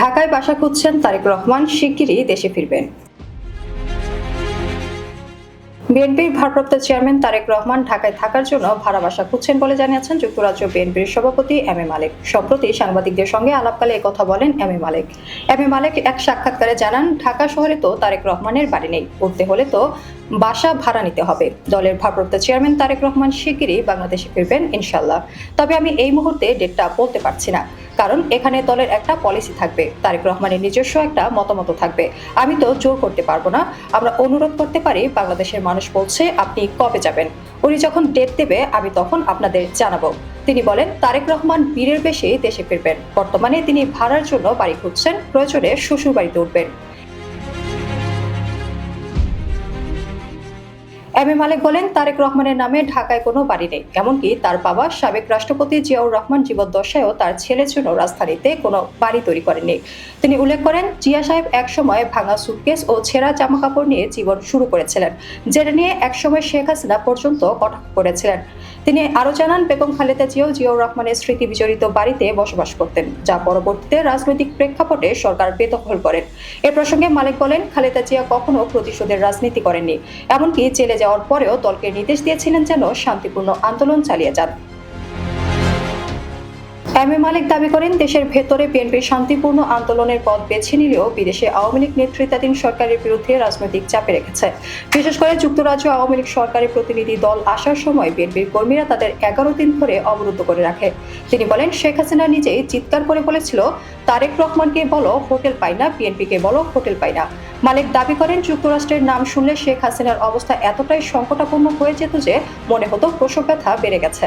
ঢাকায় বাসা খুঁজছেন তারেক রহমান, শিগগিরই দেশে ফিরবেন। বিএনপির ভারপ্রাপ্ত চেয়ারম্যান তারেক রহমান ঢাকায় থাকার জন্য ভাড়া বাসা খুঁজছেন বলে জানিয়েছেন যুক্তরাজ্য বিএনপির সভাপতি এম এ মালিক। সম্প্রতি সাংবাদিকদের সঙ্গে আলাপকালে কথা বলেন M A Malik. M A মালিক এক সাক্ষাৎকারে জানান, ঢাকা শহরে তো তারেক রহমানের বাড়ি নেই, উঠতে হলে তো বাসা ভাড়া নিতে হবে। দলের ভারপ্রাপ্ত চেয়ারম্যান তারেক রহমান শিগগিরই বাংলাদেশে ফিরবেন ইনশাল্লাহ তবে আমি এই মুহূর্তে ডেটটা বলতে পারছি না, কারণ এখানে দলের একটা পলিসি থাকবে। তারেক রহমানের নিজস্ব একটা মতামত থাকবে। আমি তো জোর করতে পারব না। আমরা অনুরোধ করতে পারি, বাংলাদেশের মানুষ বলছে, আপনি কবে যাবেন? উনি যখন ডেট দেবে, আমি তখন আপনাদের জানাব। তিনি বলেন, তারেক রহমান বীরের বেশি দেশে ফিরবেন। বর্তমানে তিনি ভাড়ার জন্য বাড়ি খুঁজছেন, প্রয়োজনে শ্বশুর বাড়িতে উঠবেন। এম এ মালিক বলেন তারেক রহমানের নামে ঢাকায় কোনো বাড়ি নেই। এমনকি তার বাবা সাবেক রাষ্ট্রপতি জিয়াউর রহমান জীবদ্দশায়ও তার ছেলের জন্য রাজধানীতে কোনো বাড়ি তৈরি করেননি। তিনি উল্লেখ করেন, জিয়া সাহেব একসময় ভাঙা সুটকেস ও ছেঁড়া জামা কাপড় নিয়ে জীবন শুরু করেছিলেন, যেটা নিয়ে একসময় শেখ হাসিনা পর্যন্ত কটাক্ষ করেছিলেন। তিনি আরও জানান, বেগম খালেদা জিয়াও জিয়াউর রহমানের স্মৃতি বিজড়িত বাড়িতে বসবাস করতেন, যা পরবর্তীতে রাজনৈতিক প্রেক্ষাপটে সরকার বেদখল করেন। এ প্রসঙ্গে মালিক বলেন, খালেদা জিয়া কখনো প্রতিশোধের রাজনীতি করেননি, এমনকি জেলে যাওয়ার পরেও দলকে নির্দেশ দিয়েছিলেন যেন শান্তিপূর্ণ আন্দোলন চালিয়ে যান। এম এ মালিক দাবি করেন, দেশের ভেতরে বিএনপির শান্তিপূর্ণ আন্দোলনের পথ বেছে নিলেও বিদেশে আওয়ামী লীগ নেতৃত্বাধীন সরকারের বিরুদ্ধে রাজনৈতিক চাপে রেখেছে। বিশেষ করে যুক্তরাজ্য আওয়ামী লীগ সরকারি প্রতিনিধি দল আসার সময় বিএনপির কর্মীরা তাদের এগারো দিন ধরে অবরুদ্ধ করে রাখে। তিনি বলেন, শেখ হাসিনা নিজেই চিৎকার করে বলেছিল, তারেক রহমানকে বলো হোটেল পাই না, বিএনপিকে বলো হোটেল পাই না। মালিক দাবি করেন, যুক্তরাষ্ট্রের নাম শুনলে শেখ হাসিনার অবস্থা এতটাই সংকটাপন্ন হয়ে যেত যে মনে হতো প্রসব ব্যথা বেড়ে গেছে।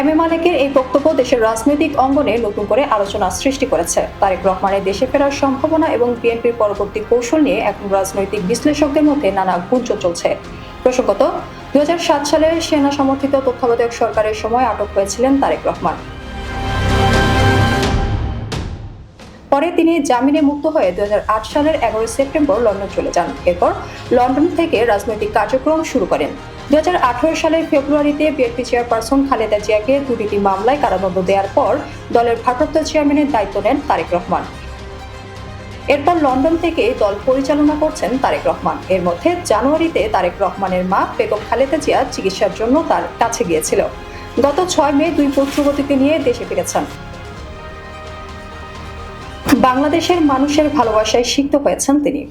এম এ মালিকের এই বক্তব্য দেশের রাজনৈতিক অঙ্গনে নতুন করে আলোচনা সৃষ্টি করেছে। তারেক রহমানের দেশে ফেরার সম্ভাবনা এবং বিএনপির পরবর্তী কৌশল নিয়ে এখন রাজনৈতিক বিশ্লেষকদের মধ্যে নানা গুঞ্জন চলছে। প্রসঙ্গত, দুই হাজার সাত সালে সেনা সমর্থিত তত্ত্বাবধায়ক সরকারের সময় আটক হয়েছিলেন তারেক রহমান। পরে তিনি জামিনে মুক্ত হয়ে দুই হাজার আট সালের এগারোই সেপ্টেম্বর লন্ডন চলে যান। এরপর লন্ডন থেকে রাজনৈতিক কার্যক্রম শুরু করেন। দু সালের ফেব্রুয়ারিতে বিএনপি চেয়ারপারসন খালেদা জিয়াকে দুটি মামলায় কারাদণ্ড দেওয়ার পর দলের ভারপ্রাপ্ত চেয়ারম্যানের দায়িত্ব নেন তারেক রহমান। এরপর লন্ডন থেকে দল পরিচালনা করছেন তারেক রহমান। এর মধ্যে জানুয়ারিতে তারেক রহমানের মা বেগম খালেদা জিয়া চিকিৎসার জন্য তার কাছে গিয়েছিল। গত ছয় মে দুই পুত্রবতীকে নিয়ে দেশে ফিরেছেন। বাংলাদেশের মানুষের ভালোবাসায় সিক্ত হয়েছেন তিনি।